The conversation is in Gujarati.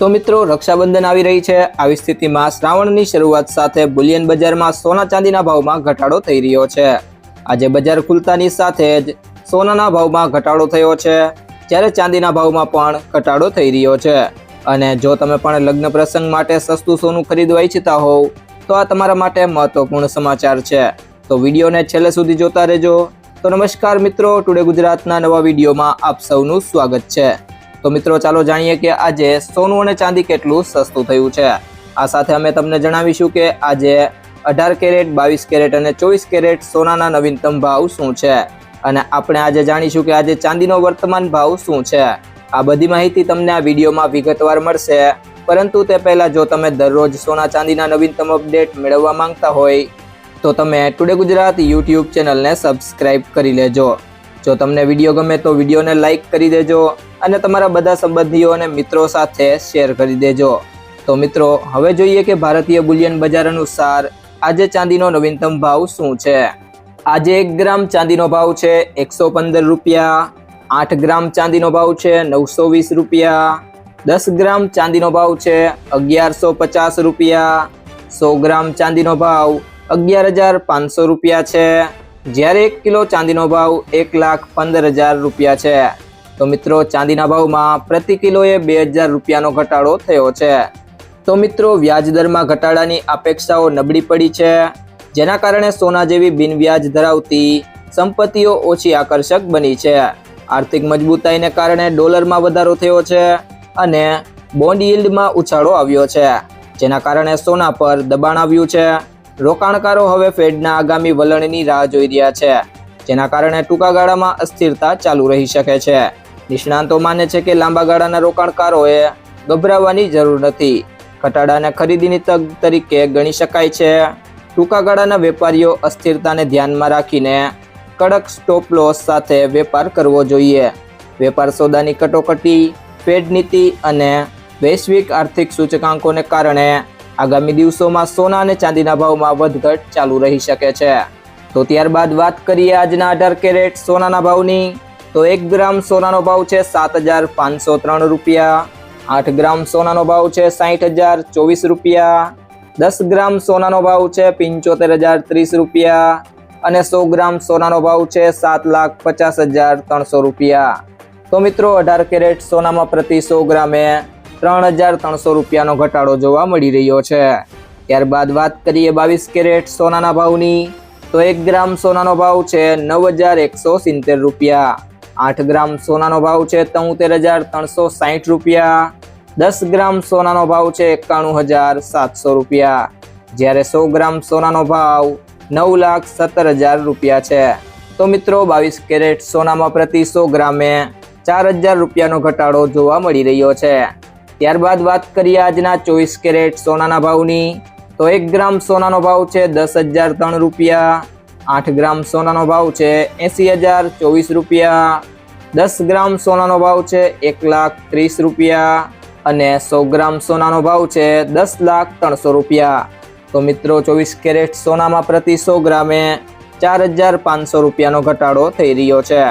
તો મિત્રો, રક્ષાબંધન આવી રહી છે. આવી સ્થિતિમાં શ્રાવણની શરૂઆત સાથે બુલિયન બજારમાં સોના ચાંદીના ભાવમાં ઘટાડો થઈ રહ્યો છે. આજે બજાર ખુલતાની સાથે જ સોનાના ભાવમાં ઘટાડો થયો છે. જ્યારે ચાંદીના ભાવમાં પણ ઘટાડો થઈ રહ્યો છે. અને જો તમે પણ લગ્ન પ્રસંગ માટે સસ્તું સોનું ખરીદવા ઈચ્છતા હોવ, તો આ તમારા માટે મહત્વપૂર્ણ સમાચાર છે. તો વિડીયોને છેલ્લે સુધી જોતા રહેજો. તો નમસ્કાર મિત્રો, ટુડે ગુજરાતના નવા વિડીયોમાં આપ સૌનું સ્વાગત છે. તો મિત્રો, ચાલો જાણીએ કે આજે સોનું અને ચાંદી કેટલું સસ્તું થયું છે. આ સાથે અમે તમને જણાવીશું કે આજે અઢાર કેરેટ, બાવીસ કેરેટ અને ચોવીસ કેરેટ સોનાના નવીનતમ ભાવ શું છે. અને આપણે આજે જાણીશું કે આજે ચાંદીનો વર્તમાન ભાવ શું છે. આ બધી માહિતી તમને આ વિડીયોમાં વિગતવાર મળશે. પરંતુ તે પહેલાં જો તમે દરરોજ સોના ચાંદીના નવીનતમ અપડેટ મેળવવા માંગતા હોય, તો તમે ટુડે ગુજરાત યુટ્યુબ ચેનલને સબસ્ક્રાઇબ કરી લેજો. જો તમને વીડિયો ગમે તો વિડીયોને લાઇક કરી દેજો. અને તમારા બધા સંબંધીઓ અને મિત્રો સાથે શેર કરી દેજો. તો મિત્રો, હવે જોઈએ કે ભારતીય બુલિયન બજાર અનુસાર આજે ચાંદીનો નવીનતમ ભાવ શું છે? આજે એક ગ્રામ ચાંદીનો ભાવ છે એકસો પંદર રૂપિયા, આઠ ગ્રામ ચાંદીનો ભાવ છે નવસો વીસ રૂપિયા, દસ ગ્રામ ચાંદીનો ભાવ છે અગિયારસો પચાસ રૂપિયા, સો ગ્રામ ચાંદીનો ભાવ અગિયાર હજાર પાંચસો રૂપિયા છે. જ્યારે એક કિલો ચાંદીનો ભાવ એક લાખ પંદર હજાર રૂપિયા છે. તો મિત્રો, ચાંદીના ભાવમાં પ્રતિ કિલોએ બે હજાર રૂપિયાનો ઘટાડો થયો છે. તો મિત્રો, વ્યાજ દરમાં ઘટાડાની અપેક્ષાઓ નબળી પડી છે. જેના કારણે સોના જેવી બિનવ્યાજ ધરાવતી સંપત્તિઓ ઓછી આકર્ષક બની છે. આર્થિક મજબૂતાઈને કારણે ડોલરમાં વધારો થયો છે અને બોન્ડ યીલ્ડમાં ઉછાળો આવ્યો છે. જેના કારણે સોના પર દબાણ આવ્યું છે. રોકાણકારો હવે ફેડના આગામી વલણની રાહ જોઈ રહ્યા છે. જેના કારણે ટૂંકા ગાળામાં અસ્થિરતા ચાલુ રહી શકે છે. નિષ્ણાંતો માને છે કે લાંબા ગાળાના રોકાણકારોએ ગભરાવાની જરૂર નથી. ઘટાડાને ખરીદીની તક તરીકે ગણી શકાય છે. ટૂંકા ગાળાના વેપારીઓ અસ્થિરતાને ધ્યાનમાં રાખીને કડક સ્ટોપ લોસ સાથે વેપાર કરવો જોઈએ. વેપાર સોદાની કટોકટી ફેડ નીતિ અને વૈશ્વિક આર્થિક સૂચકાંકોને કારણે આગામી દિવસોમાં સોના અને ચાંદીના ભાવમાં વધઘટ ચાલુ રહી શકે છે. તો ત્યારબાદ વાત કરીએ આજના અઢાર કેરેટ સોનાના ભાવની. તો એક ગ્રામ સોનાનો ભાવ છે સાત હજાર પાંચસો ત્રણ રૂપિયા. આઠ ગ્રામ સોનાનો ભાવ છે સાહીઠ હજાર ચોવીસ રૂપિયા. દસ ગ્રામ સોનાનો ભાવ છે પંચોતેર હજાર ત્રીસ રૂપિયા. અને સો ગ્રામ સોનાનો ભાવ છે સાત લાખ પચાસ હજાર ત્રણસો રૂપિયા. તો મિત્રો, અઢાર કેરેટ સોનામાં પ્રતિ સો ગ્રામે ત્રણ હજાર ત્રણસો રૂપિયાનો ઘટાડો જોવા મળી રહ્યો છે. ત્યારબાદ વાત કરીએ બાવીસ કેરેટ સોનાના ભાવની. તો એક ગ્રામ સોનાનો ભાવ છે નવ હજાર એકસો સિત્તેર રૂપિયા. આઠ ગ્રામ સોનાનો ભાવ છે તોતેર હજાર ત્રણસો સાહીઠ રૂપિયા. દસ ગ્રામ સોનાનો ભાવ છે એકાણું હજાર સાતસો રૂપિયા. જ્યારે સો ગ્રામ સોનાનો ભાવ નવ લાખ સત્તર હજાર રૂપિયા છે. તો મિત્રો, બાવીસ કેરેટ સોનામાં પ્રતિ સો ગ્રામે ચાર હજાર રૂપિયાનો ઘટાડો જોવા મળી રહ્યો છે. ત્યારબાદ વાત કરીએ આજના ચોવીસ કેરેટ સોનાના ભાવની. તો એક ગ્રામ સોનાનો ભાવ છે દસ હજાર ત્રણ રૂપિયા. આઠ ગ્રામ સોનાનો ભાવ છે. એંસી હજાર ચોવીસ રૂપિયા. દસ ગ્રામ સોનાનો ભાવ છે એક લાખ ત્રીસ રૂપિયા અને સો ગ્રામ સોનાનો ભાવ છે દસ લાખ ત્રણસો રૂપિયા. તો મિત્રો, ચોવીસ કેરેટ સોનામાં પ્રતિ સો ગ્રામે ચાર હજાર પાંચસો રૂપિયાનો ઘટાડો થઈ રહ્યો છે.